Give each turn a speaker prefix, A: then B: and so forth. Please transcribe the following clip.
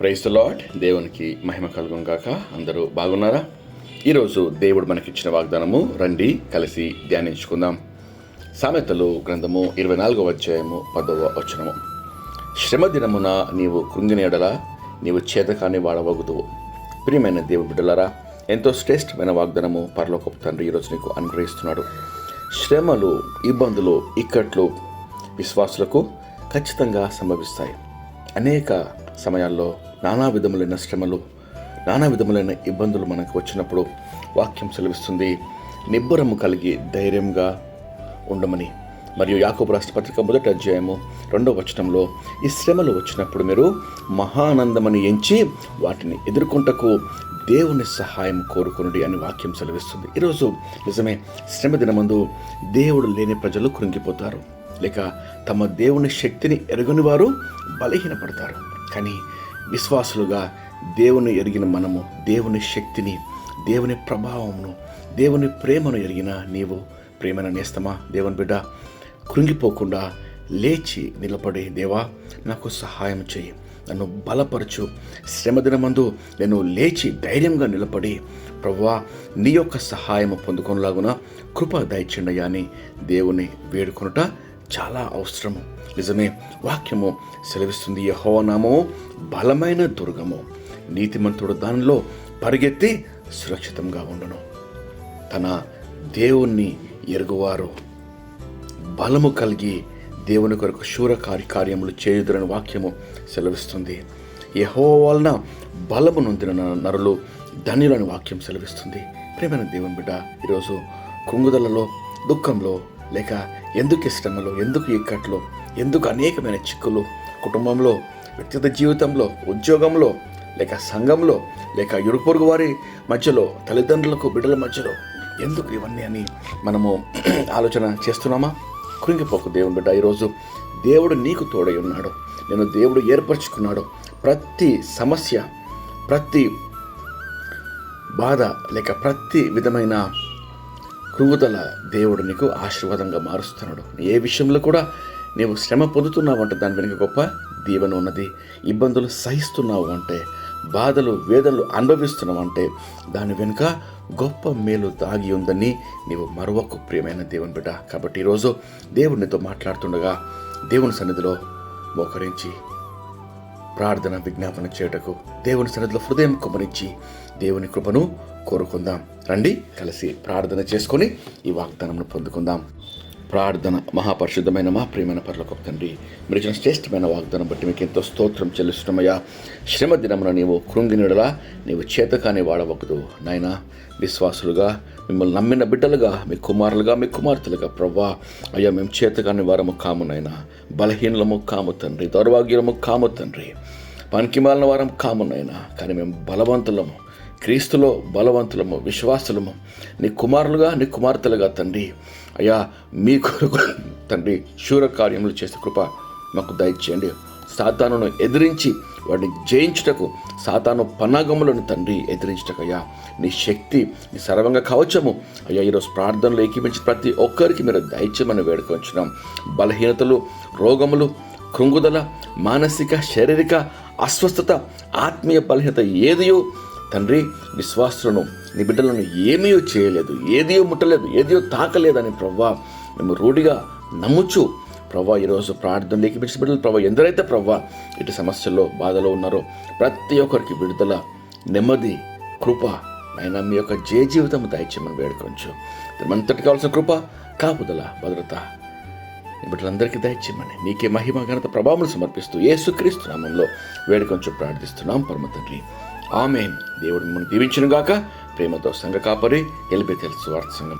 A: Price lord దేవునికి మహిమ కలుగును కాక అందరూ బాగున్నారా? ఈరోజు దేవుడు మనకిచ్చిన వాగ్దానము రండి కలిసి ధ్యానించుకుందాం. సామెతలు గ్రంథము ఇరవై నాలుగవ అధ్యాయము పదవ వచనము. శ్రమ దినమున నీవు కృంగినేడలా నీవు చేతకాని వాడవగుదువు. ప్రియమైన దేవుడు బిడ్డలారా ఎంతో శ్రేష్టమైన వాగ్దానము పరలోకపు తండ్రి ఈరోజు నీకు అనుగ్రహిస్తున్నాడు. శ్రమలు ఇబ్బందులు ఇక్కట్లు విశ్వాసులకు ఖచ్చితంగా సంభవిస్తాయి. అనేక సమయాల్లో నానా విధములైన శ్రమలు నానా విధములైన ఇబ్బందులు మనకు వచ్చినప్పుడు వాక్యం సెలవిస్తుంది. నిబ్బరము కలిగి ధైర్యంగా ఉండమని. మరియు యాకోబు రాష్ట్రపత్రిక మొదటి అధ్యాయము రెండవ వచనంలో ఈ శ్రమలు వచ్చినప్పుడు మీరు మహానందమని ఎంచి వాటిని ఎదుర్కొంటకు దేవుని సహాయం కోరుకునుడి అని వాక్యం సెలవిస్తుంది. ఈరోజు నిజమే శ్రమ దినమందు దేవుడు లేని ప్రజలు కృంగిపోతారు. లేక తమ దేవుని శక్తిని ఎరగని వారు బలహీనపడతారు. కానీ విశ్వాసులుగా దేవుని ఎరిగిన మనము దేవుని శక్తిని దేవుని ప్రభావమును దేవుని ప్రేమను ఎరిగిన నీవు ప్రేమన నేస్తమా? దేవుని బిడ్డ కృంగిపోకుండా లేచి నిలబడి దేవా నాకు సహాయం చేయి. నన్ను బలపరచు. శ్రమదినమందు నేను లేచి ధైర్యంగా నిలబడి ప్రవ్వా నీ యొక్క సహాయం పొందుకునేలాగున కృప దయచిండయా అని దేవుని వేడుకొనుట చాలా అవసరము. నిజమే వాక్యము సెలవిస్తుంది యహోనామో బలమైన దుర్గము. నీతిమంతుడు దానిలో పరిగెత్తి సురక్షితంగా ఉండను. తన దేవుణ్ణి ఎరుగువారు. బలము కలిగి దేవుని కొరకు శూర కార్య కార్యములు చేయుదురని వాక్యము సెలవిస్తుంది. యహో వలన బలము నొందిన నరులు ధన్యులని వాక్యం సెలవిస్తుంది. ప్రేమైన దేవుని బిడ్డ ఈరోజు కుంగుదలలో దుఃఖంలో లేక ఎందుకు ఇష్టములు ఎందుకు ఇక్కట్లో ఎందుకు అనేకమైన చిక్కులు కుటుంబంలో వ్యక్తిగత జీవితంలో ఉద్యోగంలో లేక సంఘంలో లేక ఇరుపొరుగు వారి మధ్యలో తల్లిదండ్రులకు బిడ్డల మధ్యలో ఎందుకు ఇవన్నీ అని మనము ఆలోచన చేస్తున్నామా? కృంగిపోకు దేవుని బిడ్డ. ఈరోజు దేవుడు నీకు తోడై ఉన్నాడు. నేను దేవుడు ఏర్పరచుకున్నాడు. ప్రతి సమస్య ప్రతి బాధ లేక ప్రతి విధమైన కృంగుదల దేవుడు నీకు ఆశీర్వాదంగా మారుస్తున్నాడు. ఏ విషయంలో కూడా నీవు శ్రమ పొందుతున్నావు అంటే దాని వెనుక గొప్ప దీవెన ఉన్నది. ఇబ్బందులు సహిస్తున్నావు అంటే బాధలు వేదనలు అనుభవిస్తున్నావు అంటే దాని వెనుక గొప్ప మేలు దాగి ఉందని నీవు మరొక ప్రియమైన దేవుని బిడ్డ. కాబట్టి ఈరోజు దేవునితో మాట్లాడుతుండగా దేవుని సన్నిధిలో మోకరించి ప్రార్థన విజ్ఞాపన చేయుటకు దేవుని సన్నిధిలో హృదయం కుమరించి దేవుని కృపను కోరుకుందాం. రండి కలిసి ప్రార్థన చేసుకొని ఈ వాగ్దానంను పొందుకుందాం. ప్రార్థన మహాపరిశుద్ధమైన మా ప్రియమైన పర్లకు తండ్రి మీరు ఇచ్చిన శ్రేష్టమైన వాగ్దానం బట్టి మీకు ఎంతో స్తోత్రం చెల్లిస్తున్నామయ్యా. శ్రమ దినమున నీవు కృంగినడలా నీవు చేతకాని వాడవకదు నాయన విశ్వాసులుగా మిమ్మల్ని నమ్మిన బిడ్డలుగా మీ కుమారులుగా మీ కుమార్తెలుగా ప్రవ్వా. అయ్యా మేము చేతకాని వారము కాము నాయన. బలహీనలము కాము తండ్రి దౌర్భాగ్యులము కాము తండ్రి. పనికిమాలిన వారం కాము నాయన. కానీ మేము బలవంతులము. క్రీస్తులో బలవంతులము విశ్వాసులము. నీ కుమారులుగా నీ కుమార్తెలుగా తండ్రి. అయ్యా మీ కొరకు తండ్రి శూర కార్యములు చేసే కృప మాకు దయచేయండి. సాతానును ఎదిరించి వాడిని జయించుటకు సాతాను పన్నాగములను తండ్రి ఎదిరించుటకు అయ్యా నీ శక్తి నీ సర్వంగా కవచము అయ్యా ఈరోజు ప్రార్థనలు ఏకీపించి ప్రతి ఒక్కరికి మీరు దయచేయమని వేడుకొంచున్నాం. బలహీనతలు రోగములు కృంగుదల మానసిక శారీరక అస్వస్థత ఆత్మీయ బలహీనత ఏదియో తండ్రి విశ్వాసులను నీ బిడ్డలను ఏమీ చేయలేదు ఏదియో ముట్టలేదు ఏదియో తాకలేదని ప్రవ్వా మేము రూఢిగా నమ్ముచు ప్రవ్వా ఈరోజు ప్రార్థన లేఖిపించిన బిడ్డలు ప్రవ్వా ఎందరైతే ప్రవ్వా ఇటు సమస్యల్లో బాధలో ఉన్నారో ప్రతి ఒక్కరికి విడుదల నెమ్మది కృప ఆయన మీ యొక్క జయ జీవితం దయచేయమని వేడుకొంచు. అంతటి కావాల్సిన కృప కాపుదల భద్రత బిడ్డలందరికీ దయచేయమని నీకే మహిమ ఘనత ప్రభావం సమర్పిస్తూ ఏసుక్రీస్తు నామంలో వేడుకొంచు ప్రార్థిస్తున్నాం పరమ తండ్రి. ఆమె దేవుడు మిమ్మల్ని గాక ప్రేమతో సంఘ కాపరి ఎలిబెతెల్ స్వార్థ సంఘం.